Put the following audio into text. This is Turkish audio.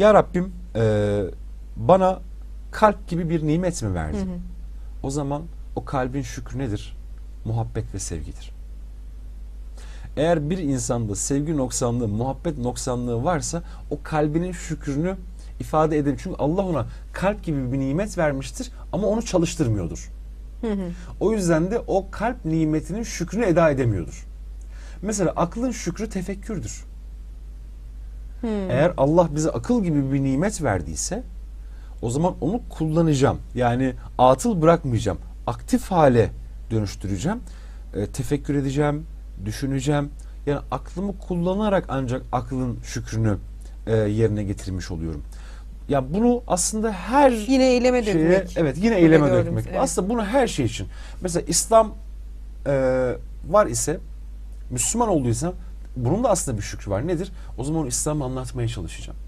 Ya Rabbim e, bana kalp gibi bir nimet mi verdin? Hı hı. O zaman o kalbin şükrü nedir? Muhabbet ve sevgidir. Eğer bir insanda sevgi noksanlığı, muhabbet noksanlığı varsa o kalbinin şükrünü ifade edemiyor. Çünkü Allah ona kalp gibi bir nimet vermiştir ama onu çalıştırmıyordur. Hı hı. O yüzden de o kalp nimetinin şükrünü eda edemiyordur. Mesela aklın şükrü tefekkürdür. Hı. Eğer Allah bize akıl gibi bir nimet verdiyse o zaman onu kullanacağım. Yani atıl bırakmayacağım. Aktif hale dönüştüreceğim. E, tefekkür edeceğim, düşüneceğim. Yani aklımı kullanarak ancak aklın şükrünü e, yerine getirmiş oluyorum. Ya bunu aslında her Yine eyleme şeye, dökmek. evet yine Burada eyleme gördüğümüz, dökmek. evet. Aslında bunu her şey için. Mesela İslam e, var ise Müslüman olduysa bunun da aslında bir şükrü var. Nedir? O zaman İslam'ı anlatmaya çalışacağım.